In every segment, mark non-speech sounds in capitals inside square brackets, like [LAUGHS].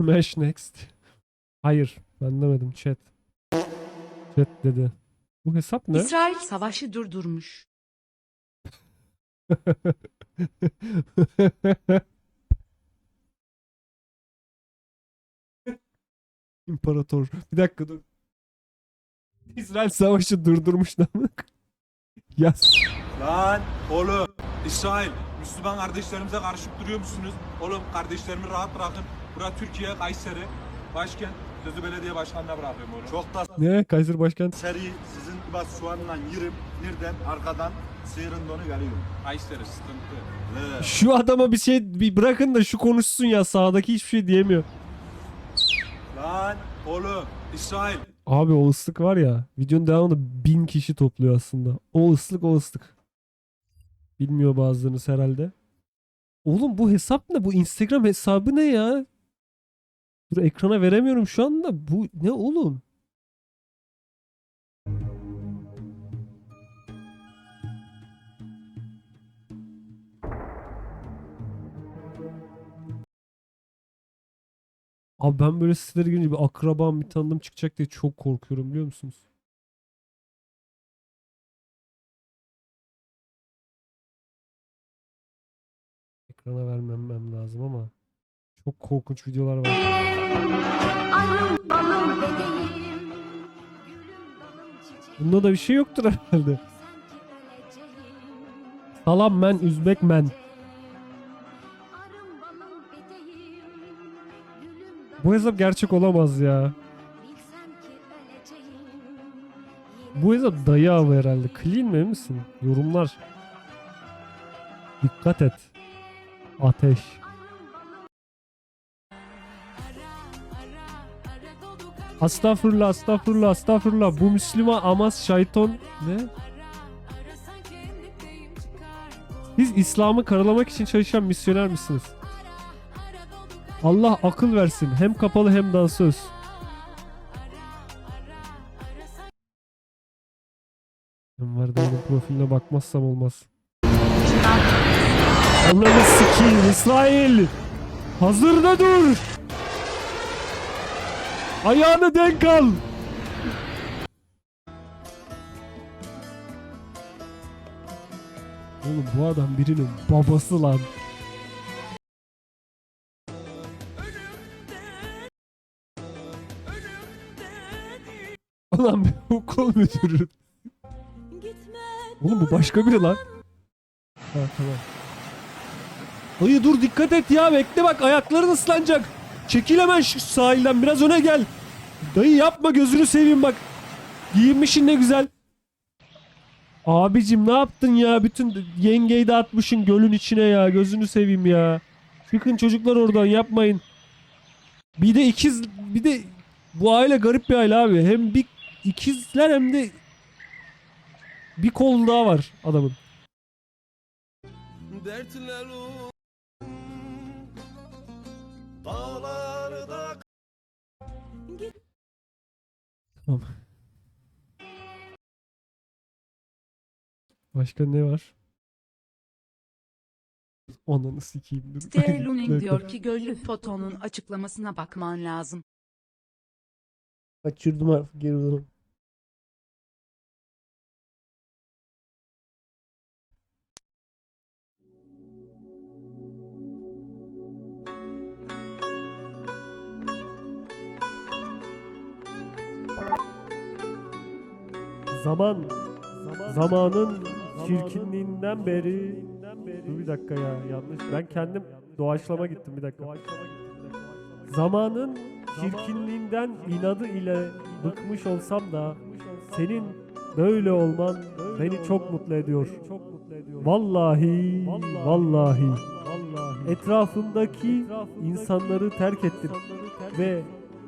Smash next. Hayır. Ben demedim chat. Chat dedi. Bu hesap ne? İsrail savaşı durdurmuş. [LAUGHS] İmparator. Bir dakika dur. İsrail savaşı durdurmuş lan. [LAUGHS] Yaz. Lan oğlum İsrail Müslüman kardeşlerimize karışıp duruyor musunuz? Oğlum kardeşlerimi rahat bırakın. Bura Türkiye, Kayseri. Başkent. Sözü belediye başkanına bırakıyorum oğlum. Çok da Ne? Kaiser başkent. seri sizin bas şu anla yürüm birden arkadan sıyırın donu geliyor. Kayseri sıkıntı. Şu adama bir şey bir bırakın da şu konuşsun ya. Sağdaki hiçbir şey diyemiyor. Lan oğlum İsrail Abi o ıslık var ya. Videonun devamında bin kişi topluyor aslında. O ıslık o ıslık. Bilmiyor bazılarınız herhalde. Oğlum bu hesap ne? Bu Instagram hesabı ne ya? Dur ekrana veremiyorum şu anda. Bu ne oğlum? Abi ben böyle sitelere girince bir akrabam bir tanıdığım çıkacak diye çok korkuyorum biliyor musunuz? Ekrana vermemem lazım ama çok korkunç videolar var. Balım Gülüm Bunda da bir şey yoktur herhalde. Salam men, Üzbek men. Bu hesap gerçek olamaz ya. Bu hesap dayı avı herhalde. Clean mi misin? Yorumlar. Dikkat et. Ateş. Estağfurullah, estağfurullah, estağfurullah. Bu Müslüman amaz şeyton ne? Siz İslam'ı karalamak için çalışan misyoner misiniz? Allah akıl versin. Hem kapalı hem dansöz. Ben var dayının profiline bakmazsam olmaz. Ananı sikeyim İsrail! Hazırda dur! Ayağını denk al! Oğlum bu adam birinin babası lan. Ulan bir okul müdürü. Oğlum bu başka biri lan. Ha tamam. Dayı dur dikkat et ya bekle bak ayakların ıslanacak. Çekil hemen şu sahilden biraz öne gel. Dayı yapma gözünü seveyim bak. Giyinmişin ne güzel. Abicim ne yaptın ya? Bütün yengeyi de atmışın gölün içine ya. Gözünü seveyim ya. Çıkın çocuklar oradan yapmayın. Bir de ikiz bir de bu aile garip bir aile abi. Hem bir ikizler hem de bir kol daha var adamın. dertler dağlarda Tamam. Başka ne var? Ananı sikeyim. dur. Sterluning diyor ki göllü fotonun açıklamasına bakman lazım. Kaçırdım harfi geri dönüm. Zaman, zamanın çirkinliğinden beri Dur bir dakika ya yanlış. Ben kendim doğaçlama gittim bir dakika. Zamanın çirkinliğinden inadı ile bıkmış olsam da senin böyle olman beni çok mutlu ediyor. Vallahi, vallahi. Etrafımdaki insanları terk ettim ve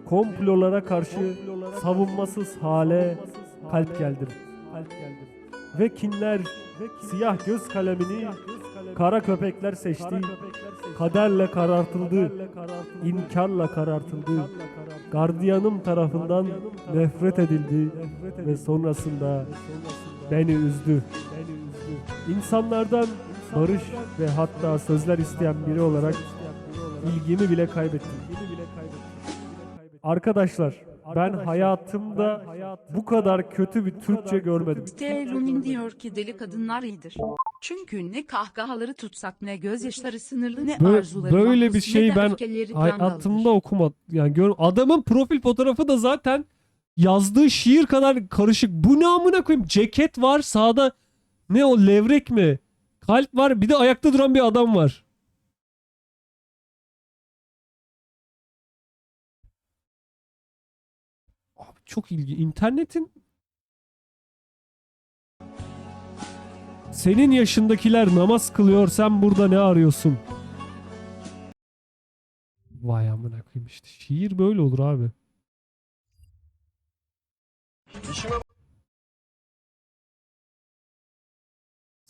komplolara karşı savunmasız hale kalp geldim. Ve kinler siyah göz kalemini kara köpekler seçti. Kaderle karartıldı, inkarla karartıldı. Gardiyanım tarafından nefret edildi ve sonrasında beni üzdü. İnsanlardan barış ve hatta sözler isteyen biri olarak. İlgimi bile kaybettim. Arkadaşlar ben hayatımda bu kadar kötü bir Türkçe görmedim. Stelumin diyor ki deli kadınlar iyidir. Çünkü ne kahkahaları tutsak ne gözyaşları sınırlı ne Bö- arzuları böyle bir şey ben hayatımda okumadım. Yani gör adamın profil fotoğrafı da zaten yazdığı şiir kadar karışık. Bu ne amına koyayım? Ceket var sağda ne o levrek mi? Kalp var bir de ayakta duran bir adam var. Çok ilgi. İnternetin Senin yaşındakiler namaz kılıyor sen burada ne arıyorsun? Vay amına koyayım işte. Şiir böyle olur abi.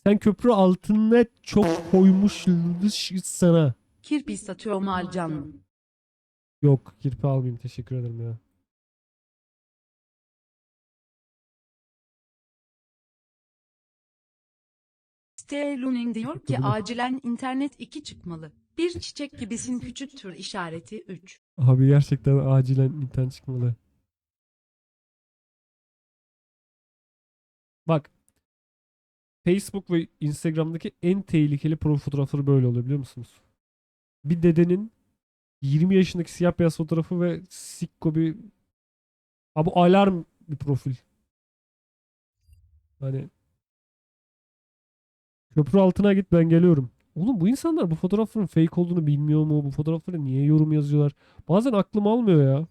Sen köprü altına çok koymuşuz sana. Kirpi satıyor mal canlı. Yok kirpi almayayım teşekkür ederim ya. Stelumin diyor ki acilen internet 2 çıkmalı. Bir çiçek gibisin küçük tür işareti 3. Abi gerçekten acilen internet çıkmalı. Bak. Facebook ve Instagram'daki en tehlikeli profil fotoğrafları böyle oluyor biliyor musunuz? Bir dedenin 20 yaşındaki siyah beyaz fotoğrafı ve sikko bir Abi alarm bir profil. Hani köprü altına git ben geliyorum. Oğlum bu insanlar bu fotoğrafların fake olduğunu bilmiyor mu? Bu fotoğraflara niye yorum yazıyorlar? Bazen aklım almıyor ya.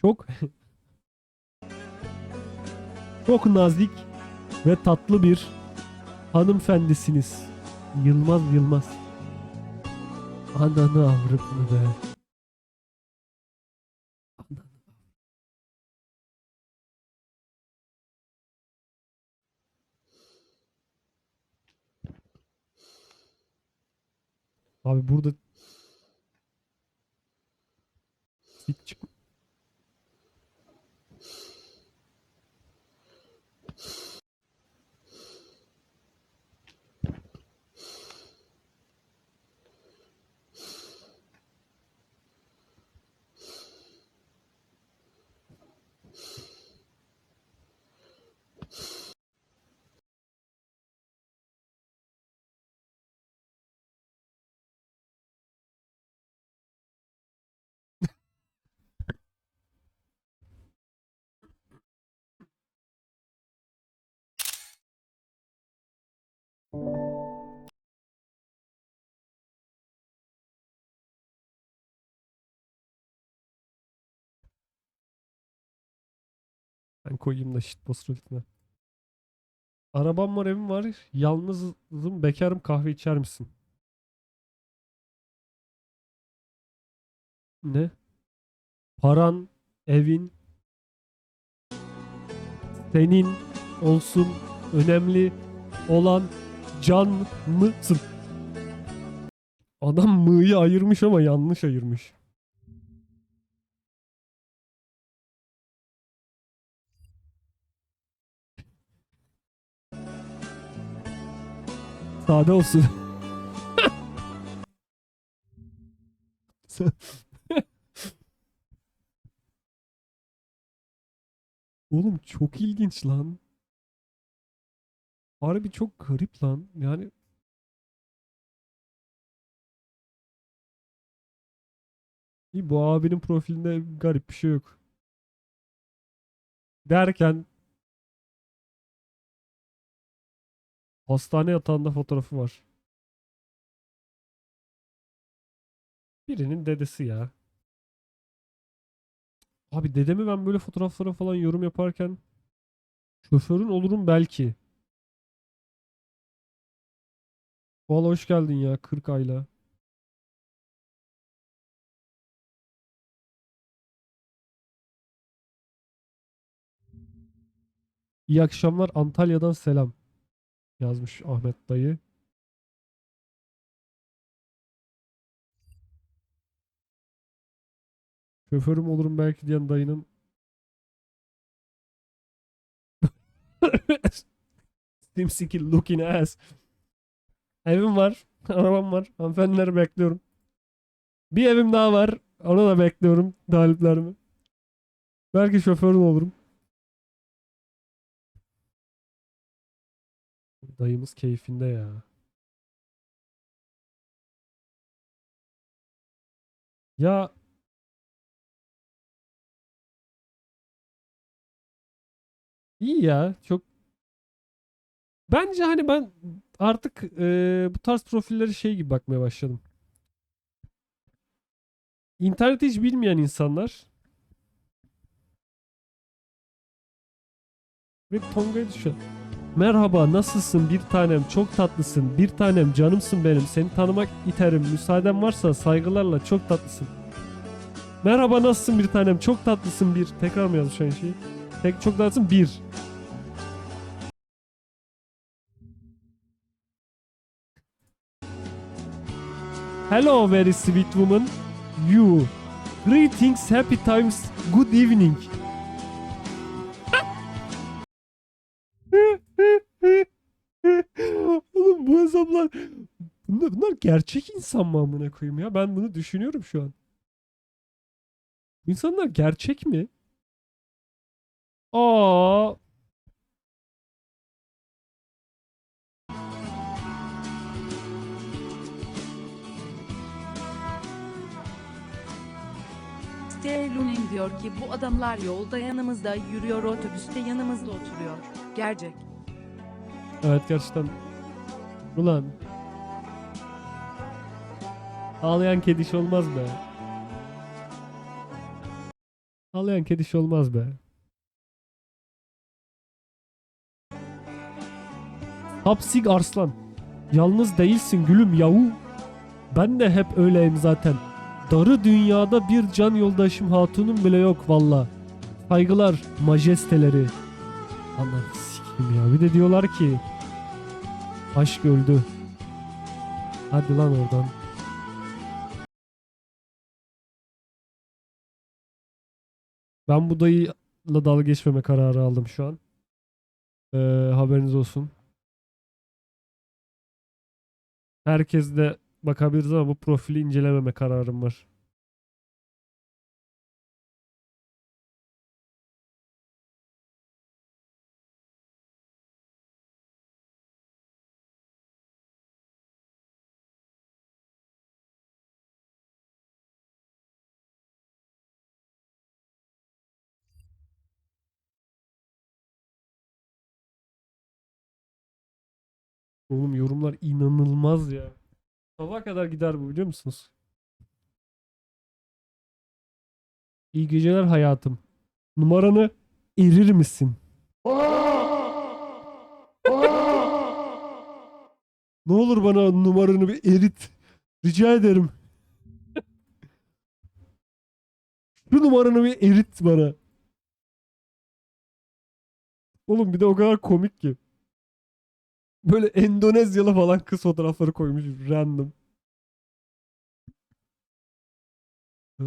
Çok [LAUGHS] çok nazik ve tatlı bir hanımefendisiniz. Yılmaz Yılmaz. Ananı avradını be. Abi burada Ben koyayım da shitpost rolüne. Arabam var, evim var. Yalnızım, bekarım. Kahve içer misin? Ne? Paran, evin senin olsun önemli olan can mısın? Adam mı'yı ayırmış ama yanlış ayırmış. Sade olsun. Oğlum çok ilginç lan. Harbi çok garip lan. Yani bu abinin profilinde garip bir şey yok. Derken hastane yatağında fotoğrafı var. Birinin dedesi ya. Abi dedemi ben böyle fotoğraflara falan yorum yaparken şoförün olurum belki. Valla hoş geldin ya 40 ayla. İyi akşamlar Antalya'dan selam yazmış Ahmet dayı. Şoförüm olurum belki diyen dayının [LAUGHS] Simsiki looking ass. Evim var. Arabam var. Hanımefendileri bekliyorum. Bir evim daha var. Onu da bekliyorum. Taliplerimi. Belki şoförüm olurum. Dayımız keyfinde ya. Ya iyi ya. Çok Bence hani ben artık eee, bu tarz profilleri şey gibi bakmaya başladım. İnterneti hiç bilmeyen insanlar ve Tonga'ya düşüyor. Merhaba nasılsın bir tanem çok tatlısın bir tanem canımsın benim seni tanımak iterim müsaaden varsa saygılarla çok tatlısın. Merhaba nasılsın bir tanem çok tatlısın bir tekrar mı yazmış aynı şeyi? Tek çok tatlısın bir. Hello very sweet woman. You. Greetings, happy times, good evening. Oğlum bu hesaplar bunlar, bunlar gerçek insan mı amına koyayım ya? Ben bunu düşünüyorum şu an. İnsanlar gerçek mi? Aa. Stay Luning diyor ki bu adamlar yolda yanımızda yürüyor otobüste yanımızda oturuyor. Gerçek. Evet gerçekten. Ulan. Ağlayan kediş olmaz be. Ağlayan kediş olmaz be. Hapsig Arslan. Yalnız değilsin gülüm yahu. Ben de hep öyleyim zaten. Darı dünyada bir can yoldaşım hatunum bile yok valla. Saygılar majesteleri. Sikeyim ya. Bir de diyorlar ki aşk öldü. Hadi lan oradan. Ben bu dayıyla dalga geçmeme kararı aldım şu an. Ee, haberiniz olsun. Herkes de bakabiliriz ama bu profili incelememe kararım var. Oğlum yorumlar inanılmaz ya. Sabaha kadar gider bu biliyor musunuz? İyi geceler hayatım. Numaranı erir misin? ne olur bana numaranı bir erit. Rica ederim. Şu numaranı bir erit bana. Oğlum bir de o kadar komik ki. Böyle Endonezyalı falan kız fotoğrafları koymuş random. Ee...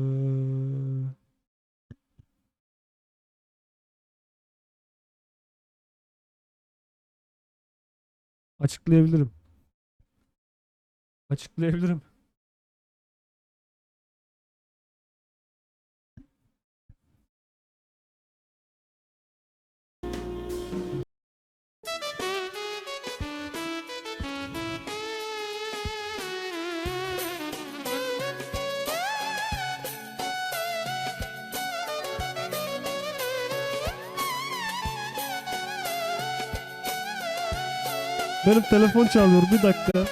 Açıklayabilirim. Açıklayabilirim. Benim telefon çalıyor bir dakika.